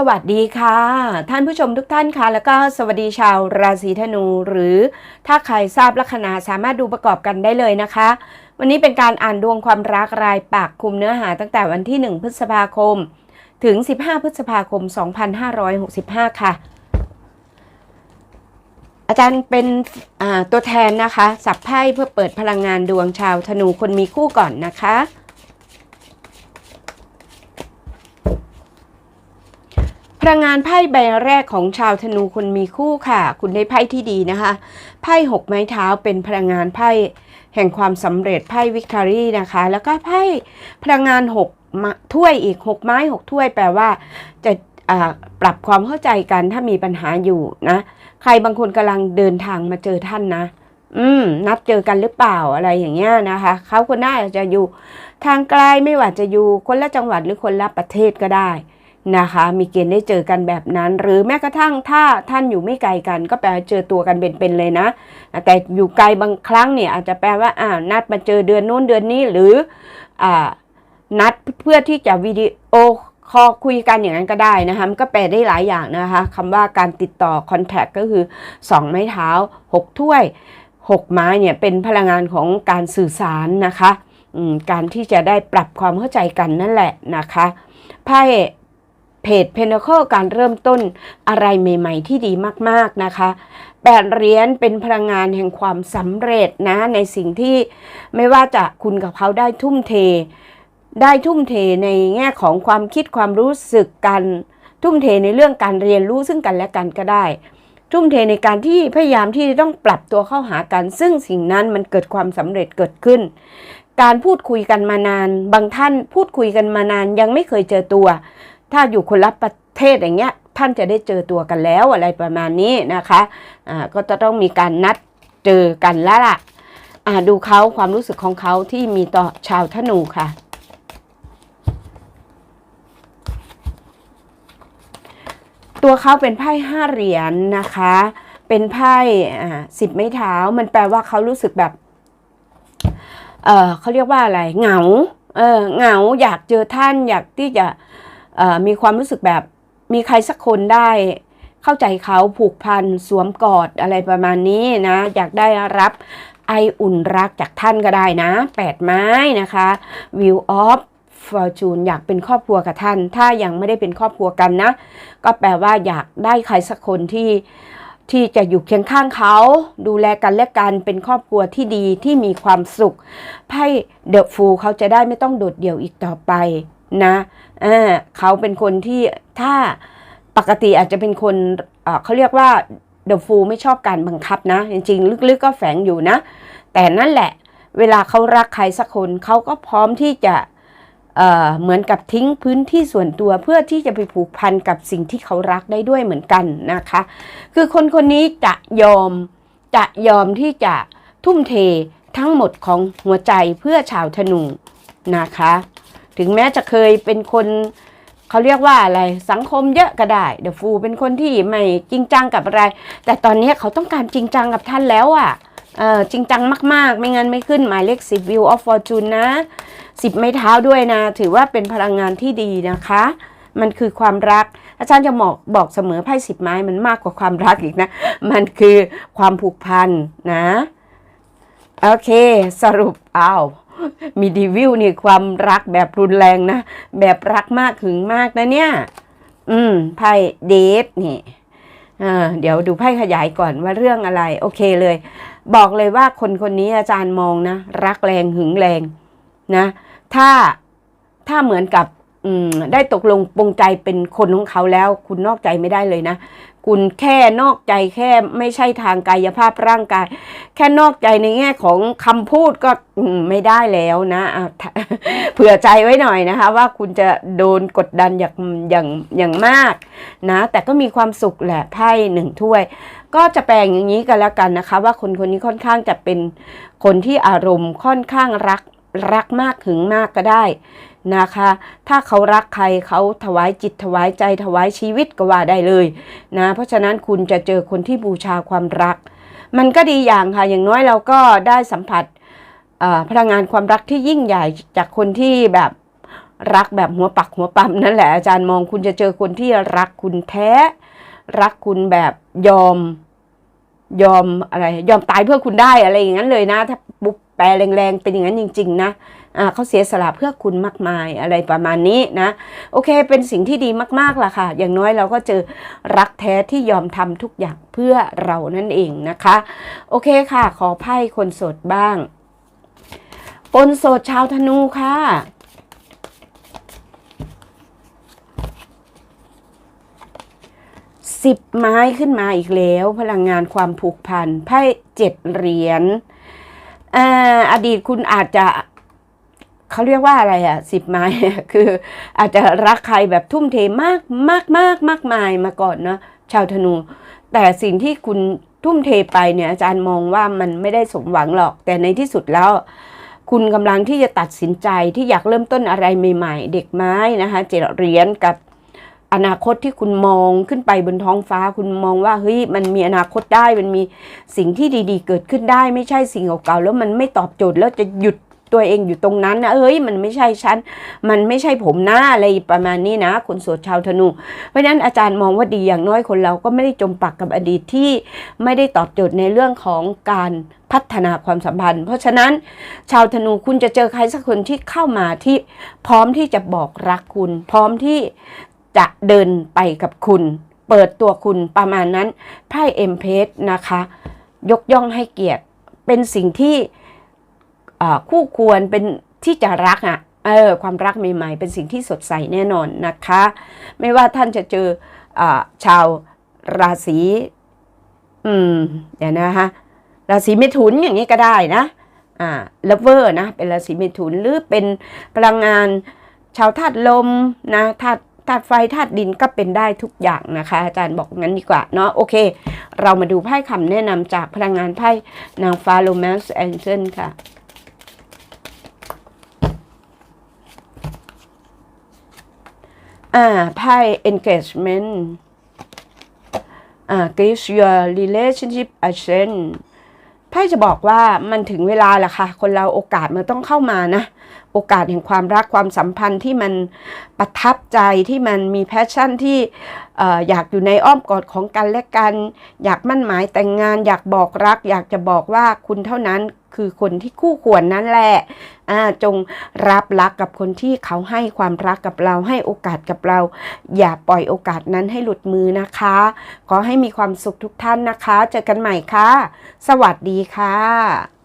สวัสดีค่ะ ท่านผู้ชมทุกท่านค่ะ แล้วก็สวัสดีชาวราศีธนู หรือถ้าใครทราบลัคนาสามารถดูประกอบกันได้เลยนะคะ วันนี้เป็นการอ่านดวงความรักรายปากคุมเนื้อหาตั้งแต่วันที่ 1 พฤษภาคม ถึง 15 พฤษภาคม 2565 ค่ะ อาจารย์เป็นตัวแทนนะคะ สับไพ่เพื่อเปิดพลังงานดวงชาวธนูคนมีคู่ก่อนนะคะ ลังงานไพ่ใบแรกของชาวธนูคนมีคู่ค่ะ คุณได้ไพ่ที่ดีนะคะ ไพ่หกไม้เท้าเป็นพลังงานไพ่แห่งความสำเร็จไพ่วิกตอรี่นะคะ แล้วก็ไพ่พลังงานหกถ้วยอีกหกไม้หกถ้วยแปลว่าจะปรับความเข้าใจกันถ้ามีปัญหาอยู่นะ ใครบางคนกำลังเดินทางมาเจอท่านนะ อืม นัดเจอกันหรือเปล่าอะไรอย่างเงี้ยนะคะ เขาคนน่าจะอยู่ ทางไกลไม่ว่าจะอยู่คนละจังหวัดหรือคนละประเทศก็ได้ นะคะ มีเกณฑ์ได้เจอกันแบบนั้น หรือแม้กระทั่งถ้าท่านอยู่ไม่ไกลกัน ก็แปลว่าเจอตัวกันเป็นๆเลยนะ แต่อยู่ไกลบางครั้งเนี่ยอาจจะแปลว่าอ่านัดมาเจอเดือนโน้นเดือนนี้หรืออ่านัดเพื่อที่จะวิดีโอคอลคุยกันอย่างนั้นก็ได้นะคะมันก็แปลได้หลายอย่างนะคะคำว่าการติดต่อ contact ก็คือ 2 ไม้เท้า 6 ถ้วย 6 ไม้เนี่ยเป็นพลังงานของการสื่อสารนะคะการที่จะได้ปรับความเข้าใจกันนั่นแหละนะคะไพ่ เพจเพน a ค l การเริ่มต้นอะไรใหม่ ๆ ที่ดีมากๆนะคะแปดเหรียญเป็นพลังงานแห่งความสำเร็จนะ ในสิ่งที่ไม่ว่าจะคุณกับเขาได้ทุ่มเท ได้ทุ่มเทในแง่ของความคิดความรู้สึกกัน ทุ่มเทในเรื่องการเรียนรู้ซึ่งกันและกันก็ได้ ทุ่มเทในการที่พยายามที่จะต้องปรับตัวเข้าหากัน ซึ่งสิ่งนั้นมันเกิดความสำเร็จเกิดขึ้น การพูดคุยกันมานาน บางท่านพูดคุยกันมานานยังไม่เคยเจอตัว ถ้าอยู่คนละประเทศอย่างเงี้ยท่านจะได้เจอตัวกันแล้วอะไรประมาณนี้นะคะอ่าก็จะต้องมีการนัดเจอกันแล้วล่ะอ่าดูเขาความรู้สึกของเขาที่มีต่อชาวธนูค่ะ ตัวเขาเป็นไพ่ห้าเหรียญนะคะ เป็นไพ่สิบไม้เท้า มันแปลว่าเขารู้สึกแบบ เออเขาเรียกว่าอะไร เหงา เออ เหงา อยากเจอท่าน อยากที่จะเมีความรู้สึกแบบมีใครสักคนได้เข้าใจเขาผูกพันสวมกอดอะไรประมาณนี้นะ อยากได้รับไออุ่นรักจากท่านก็ได้นะแปดไม้นะคะ View of Fortune อยากเป็นครอบครัวกับท่าน ถ้ายังไม่ได้เป็นครอบครัวกันนะ ก็แปลว่าอยากได้ใครสักคนที่ที่จะอยู่เคียงข้างเขา ดูแลกันและกันเป็นครอบครัวที่ดีที่มีความสุขไพ่เดอะฟูเขาจะได้ไม่ต้องโดดเดี่ยวอีกต่อไป นะเเขาเป็นคนที่ถ้าปกติอาจจะเป็นคนเเขาเรียกว่าเดอะฟูไม่ชอบการบังคับนะ จริงๆ ลึกๆก็แฝงอยู่นะ แต่นั่นแหละ เวลาเขารักใครสักคนเขาก็พร้อมที่จะเเหมือนกับทิ้งพื้นที่ส่วนตัวเพื่อที่จะไปผูกพันกับสิ่งที่เขารักได้ด้วยเหมือนกันนะคะ คือคนคนนี้จะยอมจะยอมที่จะทุ่มเททั้งหมดของหัวใจเพื่อชาวธนูนะคะ ถึงแม้จะเคยเป็นคนเขาเรียกว่าอะไรสังคมเยอะก็ได้เดอะฟูเป็นคนที่ไม่จริงจังกับอะไร แต่ตอนนี้เขาต้องการจริงจังกับท่านแล้วอะ่ะเออจริงจังมาก ๆ ไม่งั้นไม่ขึ้นหมายเลขสิบวิวออฟฟอร์จูนนะสิบไม้เท้าด้วยนะ ถือว่าเป็นพลังงานที่ดีนะคะ มันคือความรัก อาจารย์จะบอกบอกเสมอไพ่สิบไม้มันมากกว่าความรักอีกนะ มันคือความผูกพันนะ โอเค สรุปอ้าว มีดีวิวนี่ความรักแบบรุนแรงนะ แบบรักมากถึงมากนะเนี่ย อืม ไพ่เดทนี่เออเดี๋ยวดูไพ่ขยายก่อนว่าเรื่องอะไร โอเคเลย บอกเลยว่าคนคนนี้อาจารย์มองนะ รักแรงหึงแรงนะ ถ้าถ้าเหมือนกับ ได้ตกลงปรงใจเป็นคนของเขาแล้ว คุณนอกใจไม่ได้เลยนะ คุณแค่นอกใจแค่ไม่ใช่ทางกายภาพร่างกาย แค่นอกใจในแง่ของคำพูดก็ไม่ได้แล้วนะอะเผื่อใจไว้หน่อยนะคะ ว่าคุณจะโดนกดดันอย่างอย่างอย่างมากนะ แต่ก็มีความสุขแหละไพ่หนึ่งถ้วย ก็จะแปลงอย่างนี้กันแล้วกันนะคะ ว่าคนคนนี้ค่อนข้างจะเป็นคนที่อารมณ์ค่อนข้างรัก รักมากถึงมากก็ได้นะคะ ถ้าเขารักใครเขาถวายจิตถวายใจถวายชีวิตก็ว่าได้เลยนะ เพราะฉะนั้นคุณจะเจอคนที่บูชาความรัก มันก็ดีอย่างค่ะ อย่างน้อยเราก็ได้สัมผัสพลังงานความรักที่ยิ่งใหญ่จากคนที่แบบรักแบบหัวปักหัวปั๊มนั่นแหละอาจารย์มองคุณจะเจอคนที่รักคุณแท้ รักคุณแบบยอม ยอมอะไร ยอมตายเพื่อคุณได้อะไรอย่างนั้นเลยนะ ถ้าปุ๊บแปลแรงๆ เป็นอย่างนั้นจริง ๆนะเขาเสียสละเพื่อคุณมากมายอะไรประมาณนี้นะ โอเค เป็นสิ่งที่ดีมากๆล่ะค่ะ อย่างน้อยเราก็เจอรักแท้ที่ยอมทำทุกอย่างเพื่อเรานั่นเองนะคะ โอเคค่ะ ขอไพ่คนโสดบ้างคนโสดชาวธนูค่ะ สิบไม้ขึ้นมาอีกแล้ว พลังงานความผูกพันไพ่เจ็ดเหรียญออดีตคุณอาจจะเขาเรียกว่าอะไรอะสิบไม้คืออาจจะรักใครแบบทุ่มเทมากมากมากมากมายมาก่อนเนาะชาวธนู แต่สิ่งที่คุณทุ่มเทไปเนี่ยอาจารย์มองว่ามันไม่ได้สมหวังหรอก แต่ในที่สุดแล้ว คุณกำลังที่จะตัดสินใจที่อยากเริ่มต้นอะไรใหม่ ๆ เด็กไม้นะคะเจ็ดเหรียญกับ อนาคตที่คุณมองขึ้นไปบนท้องฟ้า คุณมองว่าเฮ้ยมันมีอนาคตได้มันมีสิ่งที่ดีๆ เกิดขึ้นได้ ไม่ใช่สิ่งเก่าๆแล้วมันไม่ตอบโจทย์แล้วจะหยุดตัวเองอยู่ตรงนั้นนะเอ้ยมันไม่ใช่ฉัน มันไม่ใช่ผมหน้าอะไรประมาณนี้นะคนโสดชาวธนู เพราะฉะนั้นอาจารย์มองว่าดีอย่างน้อยคนเราก็ไม่ได้จมปักกับอดีตที่ไม่ได้ตอบโจทย์ในเรื่องของการพัฒนาความสัมพันธ์ เพราะฉะนั้นชาวธนูคุณจะเจอใครสักคนที่เข้ามาที่พร้อมที่จะบอกรักคุณ พร้อมที่ จะเดินไปกับคุณ เปิดตัวคุณประมาณนั้นไพ่เอ็มเพสนะคะ ยกย่องให้เกียรติ เป็นสิ่งที่คู่ควรเป็นที่จะรักอะ่ะเออความรักใหม่ๆ เป็นสิ่งที่สดใสแน่นอนนะคะ ไม่ว่าท่านจะเจออชาวราศีอืมเดี๋ยวนะคะราศีเมถุนอย่างนี้ก็ได้นะอ่าเลเวอร์นะเป็นราศีเมถุนหรือเป็นพลังงานชาวธาตุลมนะธาตุ ธาตุไฟธาตุดินก็เป็นได้ทุกอย่างนะคะ อาจารย์บอกงั้นดีกว่าเนาะโอเค เรามาดูไพ่คำแนะนำจากพลังงานไพ่นางฟ้าโรแมนส์แองเจิลค่ะอ่าไพ่ engagement อ่า gives your relationship a chance ไพ่จะบอกว่ามันถึงเวลาแล้วค่ะ คนเราโอกาสมันต้องเข้ามานะ โอกาสแห่งความรักความสัมพันธ์ที่มันประทับใจที่มันมีแพชชั่นที่ออยากอยู่ในอ้อมกอดของกันและกัน อยากมั่นหมายแต่งงาน อยากบอกรัก อยากจะบอกว่าคุณเท่านั้น คือคนที่คู่ควรนั่นแหละอ่าจงรับรักกับคนที่เขาให้ความรักกับเราให้โอกาสกับเรา อย่าปล่อยโอกาสนั้นให้หลุดมือนะคะ ขอให้มีความสุขทุกท่านนะคะ เจอกันใหม่ค่ะ สวัสดีค่ะ